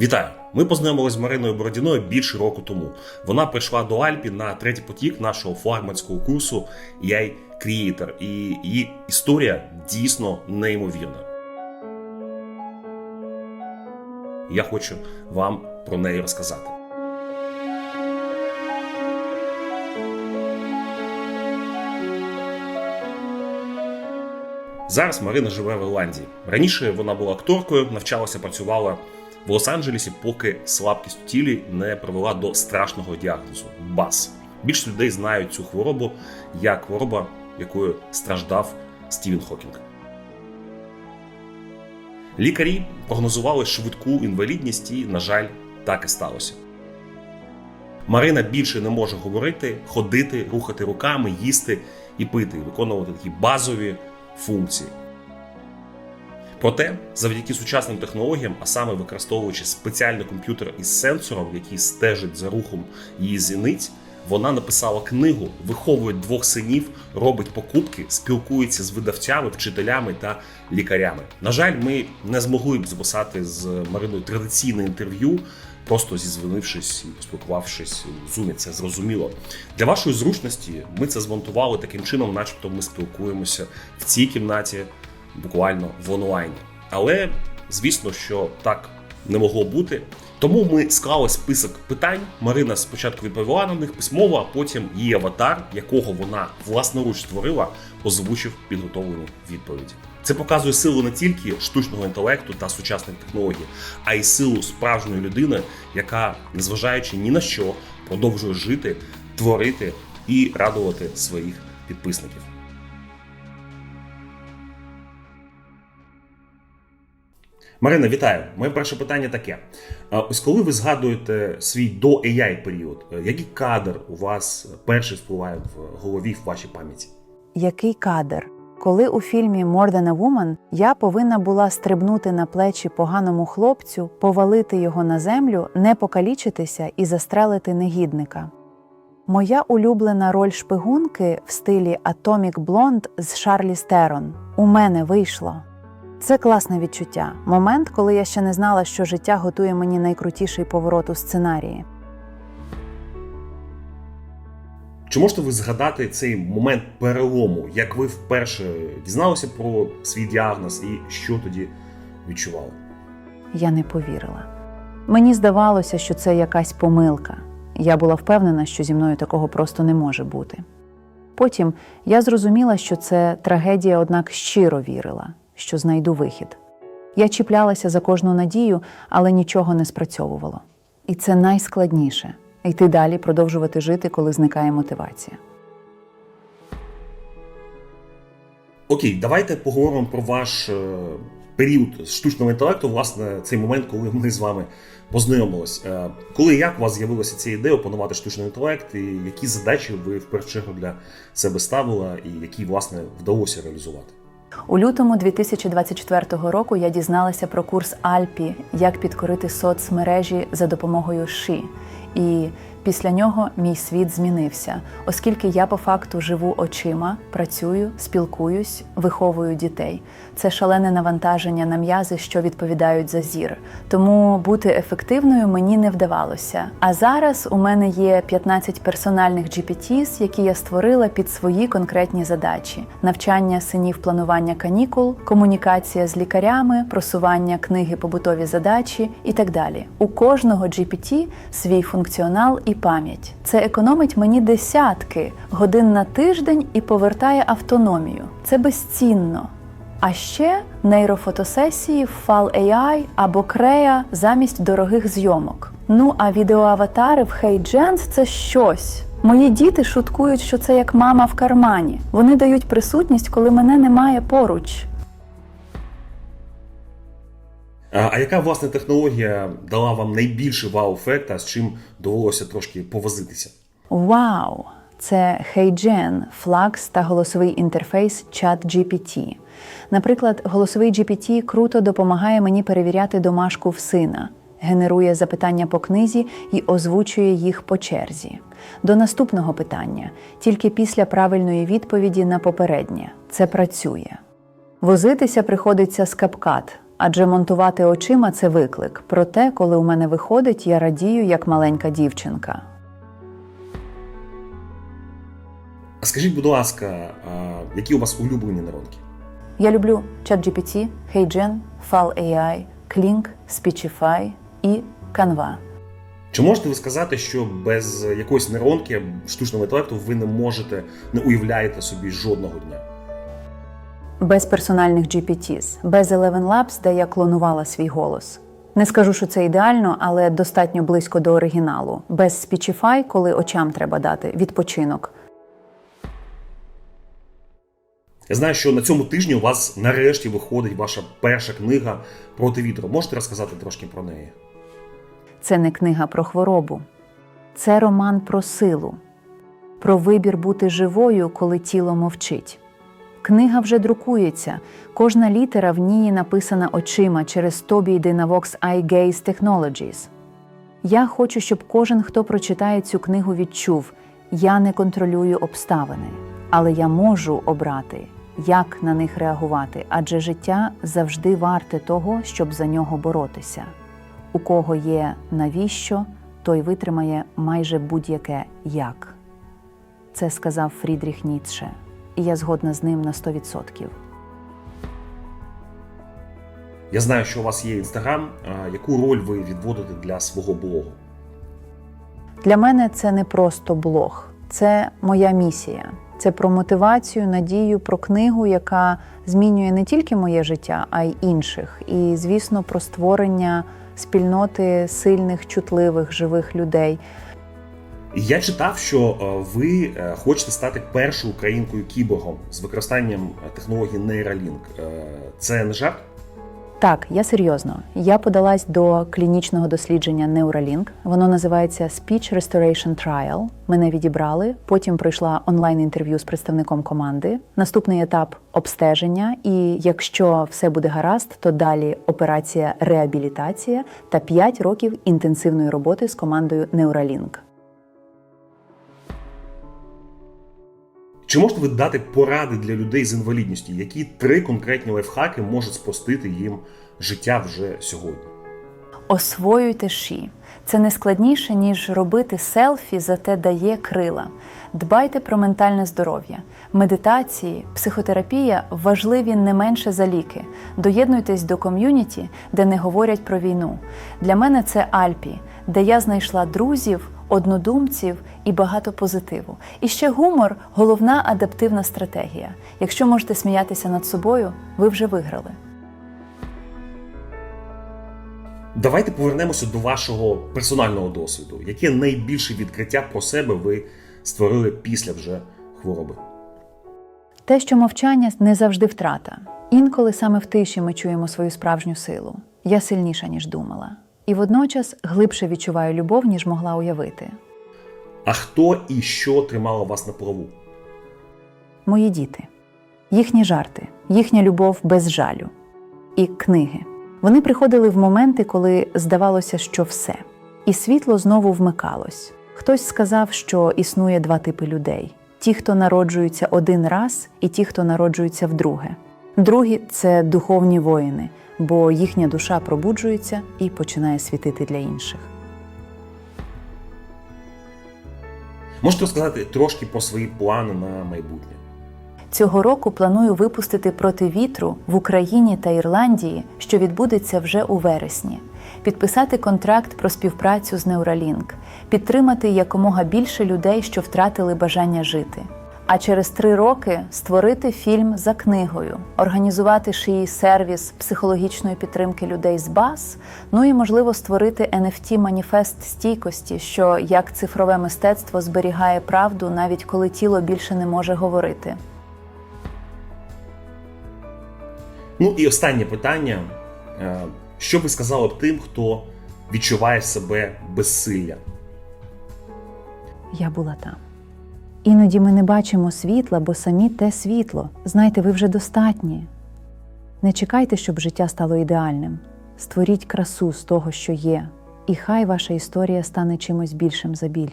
Вітаю! Ми познайомилися з Мариною Бородіною більше року тому. Вона прийшла до Альпі на третій потік нашого флагманського курсу AI Creator, і її історія дійсно неймовірна. Я хочу вам про неї розказати. Зараз Марина живе в Ірландії. Раніше вона була акторкою, навчалася, працювала в Лос-Анджелесі, поки слабкість у тілі не привела до страшного діагнозу БАС. Більшість людей знають цю хворобу як хвороба, якою страждав Стівен Хокінг. Лікарі прогнозували швидку інвалідність, і, на жаль, так і сталося. Марина більше не може говорити, ходити, рухати руками, їсти і пити, і виконувати такі базові функції. Проте, завдяки сучасним технологіям, а саме використовуючи спеціальний комп'ютер із сенсором, який стежить за рухом її зіниць, вона написала книгу, виховує двох синів, робить покупки, спілкується з видавцями, вчителями та лікарями. На жаль, ми не змогли б записати з Мариною традиційне інтерв'ю, просто зізвонившись і поспілкувавшись у зумі. Це зрозуміло. Для вашої зручності ми це змонтували таким чином, начебто ми спілкуємося в цій кімнаті буквально в онлайні. Але звісно, що так не могло бути. Тому ми склали список питань. Марина спочатку відповіла на них письмово, а потім її аватар, якого вона власноруч створила, озвучив підготовлені відповіді. Це показує силу не тільки штучного інтелекту та сучасних технологій, а й силу справжньої людини, яка, незважаючи ні на що, продовжує жити, творити і радувати своїх підписників. Марина, вітаю. Моє перше питання таке: ось коли ви згадуєте свій до AI період, е, який кадр у вас перший впливає в голові в вашій пам'яті? Який кадр? Коли у фільмі «More than a Woman» я повинна була стрибнути на плечі поганому хлопцю, повалити його на землю, не покалічитися і застрелити негідника. Моя улюблена роль шпигунки в стилі Atomic Blonde з Шарлі Стерон у мене вийшло. Це класне відчуття. Момент, коли я ще не знала, що життя готує мені найкрутіший поворот у сценарії. Чи можете ви згадати цей момент перелому, як ви вперше дізналися про свій діагноз і що тоді відчували? Я не повірила. Мені здавалося, що це якась помилка. Я була впевнена, що зі мною такого просто не може бути. Потім я зрозуміла, що це трагедія, однак щиро вірила, що знайду вихід. Я чіплялася за кожну надію, але нічого не спрацьовувало. І це найскладніше йти далі, продовжувати жити, коли зникає мотивація. Окей, давайте поговоримо про ваш е, період штучного інтелекту, власне, цей момент, коли ми з вами познайомились. Е, коли як у вас з'явилася ця ідея опанувати штучний інтелект, і які задачі ви в першу чергу для себе ставили, і які власне вдалося реалізувати? У лютому 2024 року я дізналася про курс Альпі, як підкорити соцмережі за допомогою ШИ. І після нього мій світ змінився, оскільки я по факту живу очима, працюю, спілкуюсь, виховую дітей. Це шалене навантаження на м'язи, що відповідають за зір. Тому бути ефективною мені не вдавалося. А зараз у мене є 15 персональних GPTs, які я створила під свої конкретні задачі: навчання синів планування канікул, комунікація з лікарями, просування книги побутові задачі і так далі. У кожного GPT свій функціонал і пам'ять. Це економить мені десятки годин на тиждень і повертає автономію. Це безцінно. А ще нейрофотосесії в Fall AI або Крея замість дорогих зйомок. Ну а відеоаватари в HeyGens – це щось. Мої діти шуткують, що це як мама в кармані. Вони дають присутність, коли мене немає поруч. А а яка власне технологія дала вам найбільший вау-ефект, а з чим довелося трошки повозитися? Вау! Це HeyGen, Flux та голосовий інтерфейс ChatGPT. Наприклад, голосовий GPT круто допомагає мені перевіряти домашку в сина, генерує запитання по книзі і озвучує їх по черзі. До наступного питання тільки після правильної відповіді на попереднє. Це працює. Возитися приходиться з CapCut. Адже монтувати очима це виклик. Проте, коли у мене виходить, я радію як маленька дівчинка. А скажіть, будь ласка, які у вас улюблені нейронки? Я люблю ChatGPT, HeyGen, FAL.ai, Kling, Speechify і Canva. Чи можете ви сказати, що без якоїсь нейронки штучного інтелекту ви не можете, не уявляєте собі жодного дня? Без персональних GPTs, без Eleven Labs, де я клонувала свій голос. Не скажу, що це ідеально, але достатньо близько до оригіналу. Без Speechify, коли очам треба дати відпочинок. Я знаю, що на цьому тижні у вас нарешті виходить ваша перша книга проти вітру. Можете розказати трошки про неї? Це не книга про хворобу, це роман про силу, про вибір бути живою, коли тіло мовчить. Книга вже друкується. Кожна літера в ній написана очима через Tobii Dynavox Eye Gaze Technologies. Я хочу, щоб кожен, хто прочитає цю книгу, відчув: я не контролюю обставини, але я можу обрати, як на них реагувати, адже життя завжди варте того, щоб за нього боротися. У кого є навіщо, той витримає майже будь-яке як. Це сказав Фрідріх Ніцше, і я згодна з ним на 100%. Я знаю, що у вас є інстаграм. Яку роль ви відводите для свого блогу? Для мене це не просто блог, це моя місія. Це про мотивацію, надію, про книгу, яка змінює не тільки моє життя, а й інших. І, звісно, про створення спільноти сильних, чутливих, живих людей. Я читав, що е, ви е, хочете стати першою українкою кіборгом з використанням е, технології Neuralink. Це не жарт? Так, я серйозно. Я подалась до клінічного дослідження Neuralink. Воно називається Speech Restoration Trial. Мене відібрали. Потім пройшла онлайн-інтерв'ю з представником команди. Наступний етап обстеження. І якщо все буде гаразд, то далі операція реабілітація та 5 років інтенсивної роботи з командою Neuralink. Чи можете ви дати поради для людей з інвалідністю? Які три конкретні лайфхаки можуть спростити їм життя вже сьогодні? Освоюйте ші. Це не складніше, ніж робити селфі, зате дає крила. Дбайте про ментальне здоров'я. Медитації, психотерапія важливі не менше за ліки. Доєднуйтесь до ком'юніті, де не говорять про війну. Для мене це Альпі, де я знайшла друзів, однодумців і багато позитиву. І ще гумор головна адаптивна стратегія. Якщо можете сміятися над собою, ви вже виграли. Давайте повернемося до вашого персонального досвіду. Яке найбільше відкриття про себе ви створили після вже хвороби? Те, що мовчання не завжди втрата. Інколи саме в тиші ми чуємо свою справжню силу. Я сильніша, ніж думала. І водночас глибше відчуваю любов, ніж могла уявити. А хто і що тримало вас на плаву? Мої діти, їхні жарти, їхня любов без жалю і книги. Вони приходили в моменти, коли здавалося, що все. І світло знову вмикалось. Хтось сказав, що існує два типи людей: ті, хто народжуються один раз, і ті, хто народжуються вдруге. Другі це духовні воїни, бо їхня душа пробуджується і починає світити для інших. Можете розказати трошки про свої плани на майбутнє? Цього року планую випустити проти вітру в Україні та Ірландії, що відбудеться вже у вересні, підписати контракт про співпрацю з Neuralink, підтримати якомога більше людей, що втратили бажання жити. А через три роки створити фільм за книгою, організувати шиї сервіс психологічної підтримки людей з БАС, ну і можливо створити NFT маніфест стійкості, що як цифрове мистецтво зберігає правду, навіть коли тіло більше не може говорити. Ну і останнє питання: Е, що ви сказали б тим, хто відчуває себе безсилля? Я була там. Іноді ми не бачимо світла, бо самі те світло. Знайте, ви вже достатні. Не чекайте, щоб життя стало ідеальним. Створіть красу з того, що є, і хай ваша історія стане чимось більшим за біль.